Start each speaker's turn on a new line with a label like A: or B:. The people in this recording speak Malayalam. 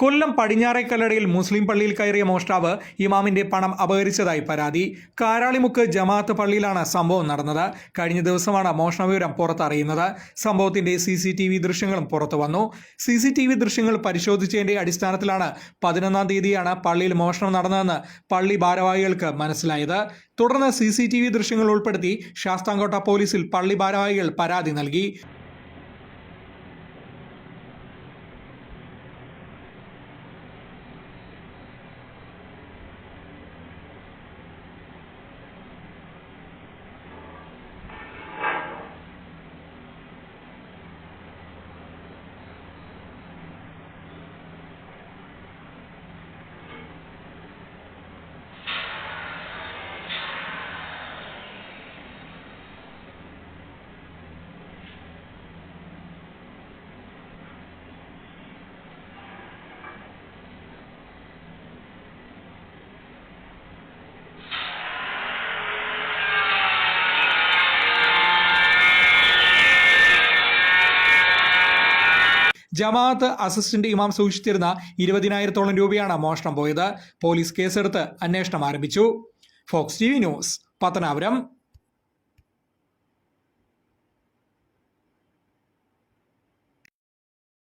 A: കൊല്ലം പടിഞ്ഞാറേക്കല്ലടയിൽ മുസ്ലിം പള്ളിയിൽ കയറിയ മോഷ്ടാവ് ഇമാമിന്റെ പണം അപഹരിച്ചതായി പരാതി. കാരാളിമുക്ക് ജമാഅത്ത് പള്ളിയിലാണ് സംഭവം നടന്നത്. കഴിഞ്ഞ ദിവസമാണ് മോഷണ വിവരം പുറത്തറിയുന്നത്. സംഭവത്തിന്റെ സി സി ടി വി ദൃശ്യങ്ങളും പുറത്തു വന്നു. സി സി ടി വി ദൃശ്യങ്ങൾ പരിശോധിച്ചതിന്റെ അടിസ്ഥാനത്തിലാണ് പതിനൊന്നാം തീയതിയാണ് പള്ളിയിൽ മോഷണം നടന്നതെന്ന് പള്ളി ഭാരവാഹികൾക്ക് മനസ്സിലായത്. തുടർന്ന് സി സി ടി വി ദൃശ്യങ്ങൾ ഉൾപ്പെടുത്തി ശാസ്താംകോട്ട പോലീസിൽ പള്ളി ഭാരവാഹികൾ പരാതി നൽകി. ജമാഅത്ത് അസിസ്റ്റന്റ് ഇമാം സൂക്ഷിച്ചിരുന്ന ഇരുപതിനായിരത്തോളം രൂപയാണ് മോഷണം പോയത്. പോലീസ് കേസെടുത്ത് അന്വേഷണം ആരംഭിച്ചു. Fox T V news Pathanapuram.